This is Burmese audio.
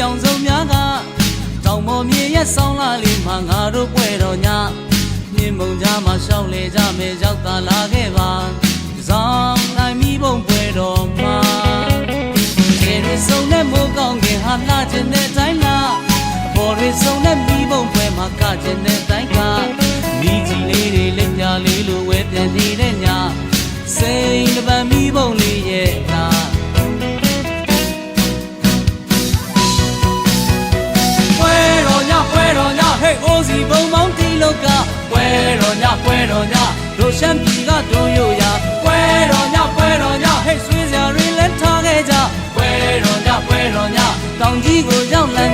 ရောင်စုံများကတောင်ပေါ်မြေရဲ့ဆောင်းလာလေးမှာငါတို့ပွဲတော်ညမြင်းမုံကြားမှာရှောင်းလေကြမယ်ရောက်သာလာခဲ့ပါဇောင်းနိုင်မိဘုံပွဲတော်မှာခြေရစုံနဲ့မိုးကောင်းခင်ဟာလာခြင်းတဲ့တိုင်းလားအပေါ်ရစုံနဲ့မိဘုံပွဲမှာကခြင်းတဲ့တိုင်းကမိကြီးလေးတွေလက်ညာလေးလိုဝဲပြန်နေတဲ့ညစိန်တပံမိဘုံလေး တော်ညပွဲတော်ညတို့ရှမ်းပြည်ကတို့ရိုရပွဲတော်ညပွဲတော်ညဟဲ့ဆွေးစရာတွေလည်းထားခဲ့ကြပွဲတော်ညပွဲတော်ညတောင်ကြီးကိုရောက်လန်းခဲ့ပါဒ